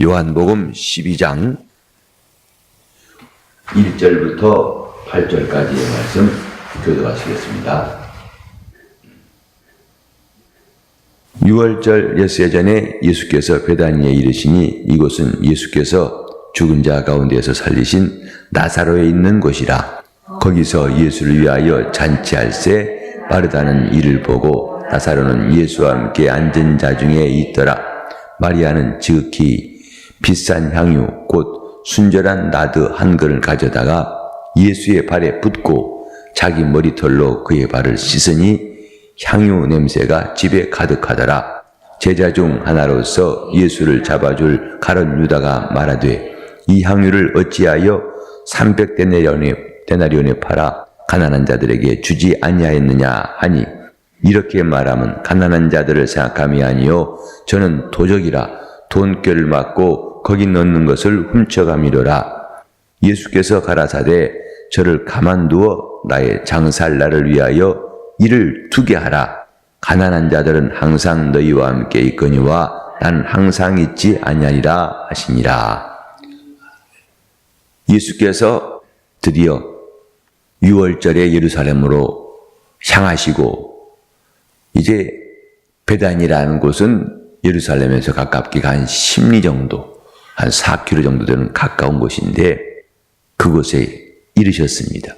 요한복음 12장 1절부터 8절까지의 말씀 교도하시겠습니다. 6월절 예수의 전에 예수께서 베다니에 이르시니 이곳은 예수께서 죽은 자 가운데서 살리신 나사로에 있는 곳이라. 거기서 예수를 위하여 잔치할새 빠르다는 일을 보고 나사로는 예수와 함께 앉은 자 중에 있더라. 마리아는 지극히 비싼 향유 곧 순절한 나드 한 근을 가져다가 예수의 발에 붓고 자기 머리털로 그의 발을 씻으니 향유 냄새가 집에 가득하더라. 제자 중 하나로서 예수를 잡아줄 가론 유다가 말하되 이 향유를 어찌하여 300데나리온에 데나리온에 팔아 가난한 자들에게 주지 아니하였느냐 하니 이렇게 말하면 가난한 자들을 생각함이 아니요 저는 도적이라 돈결을 맞고 거기 넣는 것을 훔쳐가미로라. 예수께서 가라사대 저를 가만두어 나의 장살 날을 위하여 이를 두게 하라. 가난한 자들은 항상 너희와 함께 있거니와 난 항상 있지 아니하리라 하시니라. 예수께서 드디어 6월절에 예루살렘으로 향하시고 이제 베단이라는 곳은 예루살렘에서 가깝기가 한 10리 정도, 한 4km 정도 되는 가까운 곳인데 그곳에 이르셨습니다.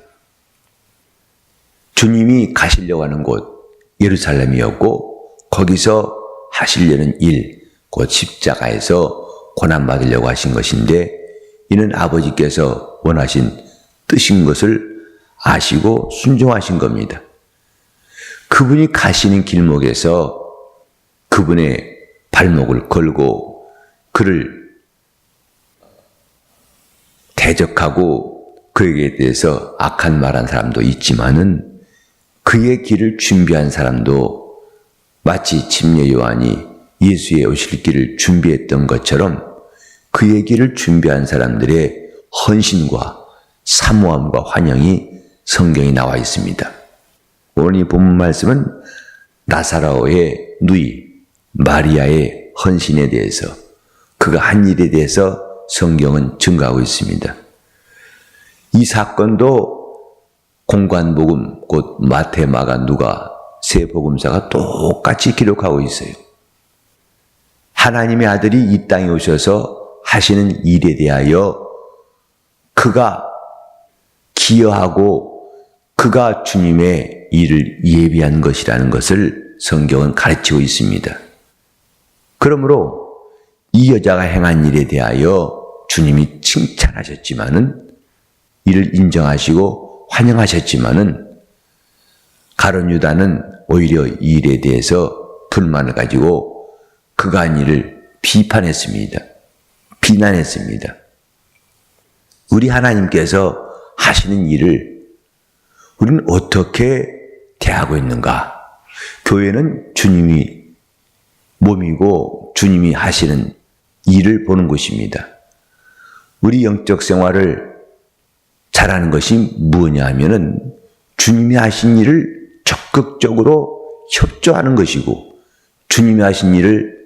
주님이 가시려고 하는 곳 예루살렘이었고 거기서 하시려는 일, 곧 십자가에서 고난 받으려고 하신 것인데 이는 아버지께서 원하신 뜻인 것을 아시고 순종하신 겁니다. 그분이 가시는 길목에서 그분의 발목을 걸고 그를 대적하고 그에게 대해서 악한 말한 사람도 있지만은 그의 길을 준비한 사람도 마치 침례 요한이 예수의 오실 길을 준비했던 것처럼 그의 길을 준비한 사람들의 헌신과 사모함과 환영이 성경에 나와 있습니다. 오늘 이 본문 말씀은 나사라오의 누이 마리아의 헌신에 대해서 그가 한 일에 대해서 성경은 증가하고 있습니다. 이 사건도 공관복음 곧 마태, 마가, 누가 세 복음사가 똑같이 기록하고 있어요. 하나님의 아들이 이 땅에 오셔서 하시는 일에 대하여 그가 기여하고 그가 주님의 일을 예비한 것이라는 것을 성경은 가르치고 있습니다. 그러므로 이 여자가 행한 일에 대하여 주님이 칭찬하셨지만은 이를 인정하시고 환영하셨지만은 가론 유다는 오히려 이 일에 대해서 불만을 가지고 한 일을 비판했습니다. 비난했습니다. 우리 하나님께서 하시는 일을 우리는 어떻게 대하고 있는가? 교회는 주님이 몸이고 주님이 하시는 일을 보는 곳입니다. 우리 영적 생활을 잘하는 것이 무엇냐 하면은 주님이 하신 일을 적극적으로 협조하는 것이고 주님이 하신 일을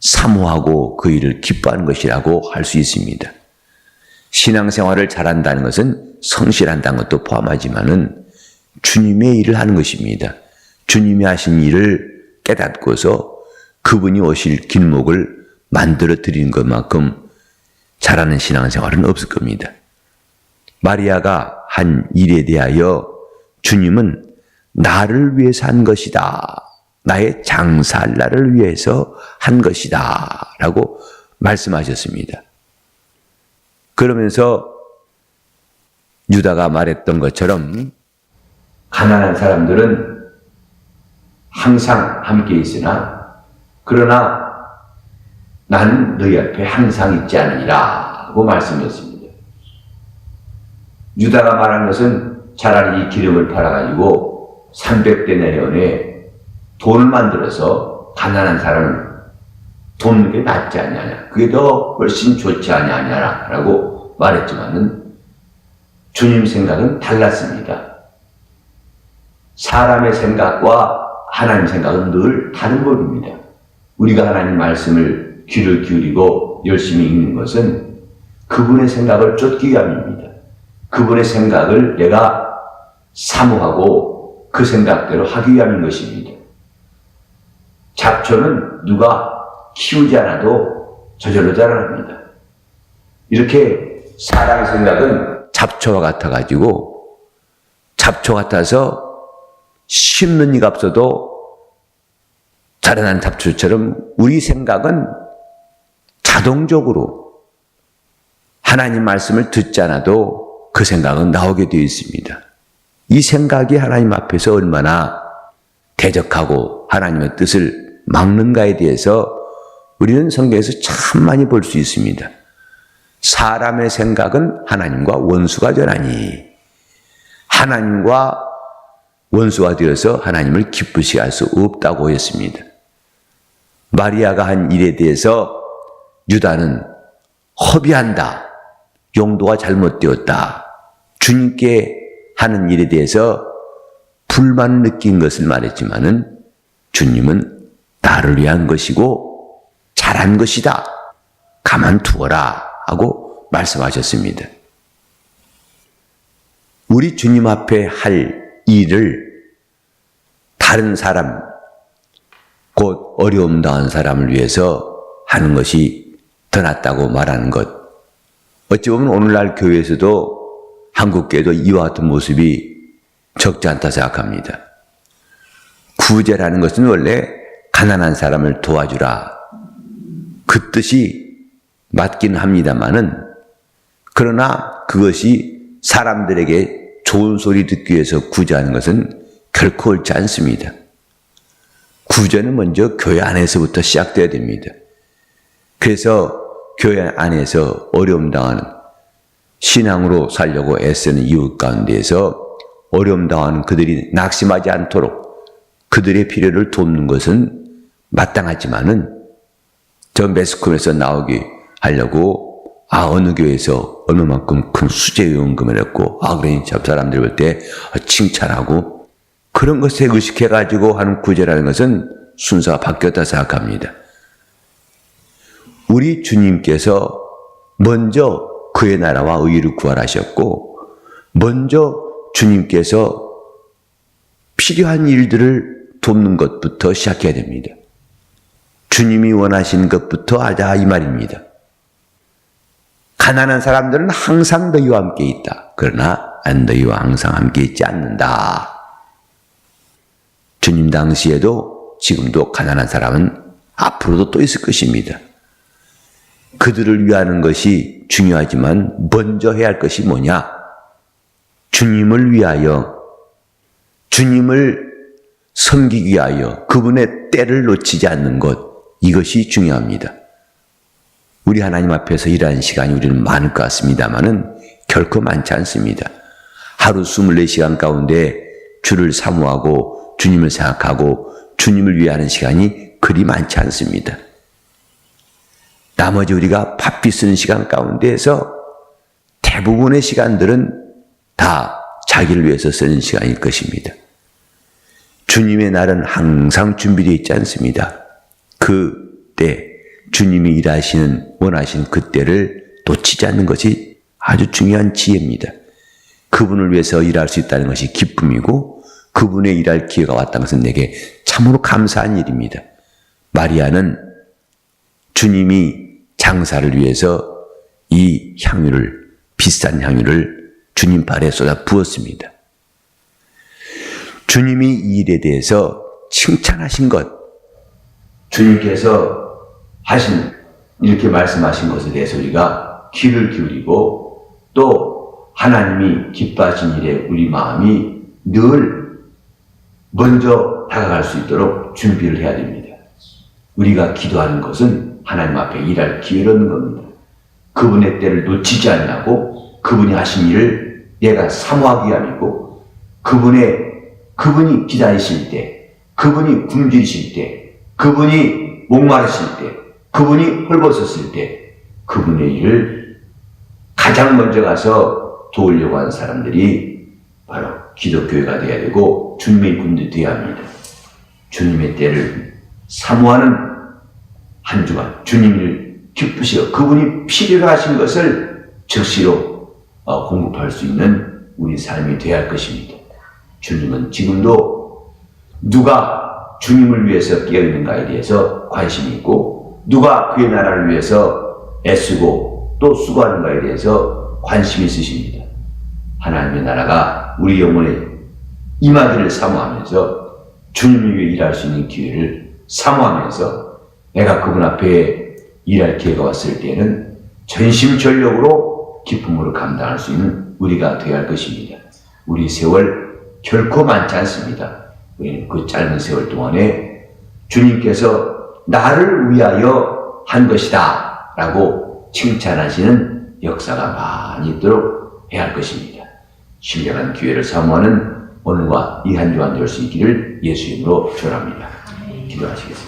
사모하고 그 일을 기뻐하는 것이라고 할 수 있습니다. 신앙생활을 잘한다는 것은 성실한다는 것도 포함하지만은 주님의 일을 하는 것입니다. 주님이 하신 일을 깨닫고서 그분이 오실 길목을 만들어 드리는 것만큼 잘하는 신앙생활은 없을 겁니다. 마리아가 한 일에 대하여 주님은 나를 위해서 한 것이다. 나의 장사할 날을 위해서 한 것이다. 라고 말씀하셨습니다. 그러면서 유다가 말했던 것처럼 가난한 사람들은 항상 함께 있으나 그러나 나는 너희 앞에 항상 있지 않으리라 고 말씀했습니다. 유다가 말한 것은 차라리 이 기름을 팔아가지고 300데나리온에 돈을 만들어서 가난한 사람을 돕는 게 낫지 않냐냐. 그게 더 훨씬 좋지 않냐냐. 라고 말했지만은 주님 생각은 달랐습니다. 사람의 생각과 하나님 생각은 늘 다른 법입니다. 우리가 하나님 말씀을 귀를 기울이고 열심히 읽는 것은 그분의 생각을 쫓기 위함입니다. 그분의 생각을 내가 사모하고 그 생각대로 하기 위함인 것입니다. 잡초는 누가 키우지 않아도 저절로 자라납니다. 이렇게 사람의 생각은 잡초와 같아가지고 잡초 같아서 심는 이가 없어도 자라난 잡초처럼 우리 생각은 자동적으로 하나님 말씀을 듣지 않아도 그 생각은 나오게 되어 있습니다. 이 생각이 하나님 앞에서 얼마나 대적하고 하나님의 뜻을 막는가에 대해서 우리는 성경에서 참 많이 볼 수 있습니다. 사람의 생각은 하나님과 원수가 되나니 하나님과 원수가 되어서 하나님을 기쁘시게 할 수 없다고 했습니다. 마리아가 한 일에 대해서 유다는 허비한다. 용도가 잘못되었다. 주님께 하는 일에 대해서 불만을 느낀 것을 말했지만은 주님은 나를 위한 것이고 잘한 것이다. 가만두어라. 하고 말씀하셨습니다. 우리 주님 앞에 할 일을 다른 사람, 곧 어려움 당한 사람을 위해서 하는 것이 더 낫다고 말하는 것. 어찌 보면 오늘날 교회에서도 한국교회도 이와 같은 모습이 적지 않다 생각합니다. 구제라는 것은 원래 가난한 사람을 도와주라. 그 뜻이 맞긴 합니다만은 그러나 그것이 사람들에게 좋은 소리 듣기 위해서 구제하는 것은 결코 옳지 않습니다. 구제는 먼저 교회 안에서부터 시작돼야 됩니다. 그래서 교회 안에서 어려움 당하는 신앙으로 살려고 애쓰는 이웃 가운데에서 어려움 당하는 그들이 낙심하지 않도록 그들의 필요를 돕는 것은 마땅하지만은 저 매스컴에서 나오기 하려고 아 어느 교회에서 얼마만큼 큰 수제 요금을 했고 아 그러니 저 사람들 볼 때 칭찬하고 그런 것에 의식해 가지고 하는 구제라는 것은 순서가 바뀌었다 생각합니다. 우리 주님께서 먼저 그의 나라와 의를 구하셨고 먼저 주님께서 필요한 일들을 돕는 것부터 시작해야 됩니다. 주님이 원하시는 것부터 하자 이 말입니다. 가난한 사람들은 항상 너희와 함께 있다. 그러나 너희와 항상 함께 있지 않는다. 주님 당시에도 지금도 가난한 사람은 앞으로도 또 있을 것입니다. 그들을 위하는 것이 중요하지만 먼저 해야 할 것이 뭐냐? 주님을 위하여, 주님을 섬기기 위하여 그분의 때를 놓치지 않는 것, 이것이 중요합니다. 우리 하나님 앞에서 일하는 시간이 우리는 많을 것 같습니다만은 결코 많지 않습니다. 하루 24시간 가운데 주를 사모하고 주님을 생각하고 주님을 위하는 시간이 그리 많지 않습니다. 나머지 우리가 바삐 쓰는 시간 가운데에서 대부분의 시간들은 다 자기를 위해서 쓰는 시간일 것입니다. 주님의 날은 항상 준비되어 있지 않습니다. 그때 주님이 일하시는 원하시는 그때를 놓치지 않는 것이 아주 중요한 지혜입니다. 그분을 위해서 일할 수 있다는 것이 기쁨이고 그분의 일할 기회가 왔다는 것은 내게 참으로 감사한 일입니다. 마리아는 주님이 장사를 위해서 이 향유를 비싼 향유를 주님 발에 쏟아 부었습니다. 주님이 이 일에 대해서 칭찬하신 것, 주님께서 하신 이렇게 말씀하신 것에 대해서 우리가 귀를 기울이고 또 하나님이 기뻐하신 일에 우리 마음이 늘 먼저 다가갈 수 있도록 준비를 해야 됩니다. 우리가 기도하는 것은 하나님 앞에 일할 기회를 얻는 겁니다. 그분의 때를 놓치지 않냐고 그분이 하신 일을 내가 사모하기 위함이고 그분의 그분이 기다리실 때 그분이 굶주리실 때 그분이 목마르실 때 그분이 헐벗었을 때 그분의 일을 가장 먼저 가서 도우려고 하는 사람들이 바로 기독교회가 되어야 되고 주님의 군대 되어야 합니다. 주님의 때를 사모하는 한 주간 주님을 기쁘시어 그분이 필요로 하신 것을 즉시로 어, 공급할 수 있는 우리 삶이 되어야 할 것입니다. 주님은 지금도 누가 주님을 위해서 깨어있는가에 대해서 관심이 있고 누가 그의 나라를 위해서 애쓰고 또 수고하는가에 대해서 관심이 있으십니다. 하나님의 나라가 우리 영혼에 임하기를 사모하면서 주님을 위해 일할 수 있는 기회를 사모하면서 내가 그분 앞에 일할 기회가 왔을 때에는 전심전력으로 기쁨으로 감당할 수 있는 우리가 되어야 할 것입니다. 우리 세월 결코 많지 않습니다. 우리는 그 짧은 세월 동안에 주님께서 나를 위하여 한 것이다 라고 칭찬하시는 역사가 많이 있도록 해야 할 것입니다. 신령한 기회를 사모하는 오늘과 이 한 주간 될수 있기를 예수 이름으로 축원합니다. 기도하시겠습니다.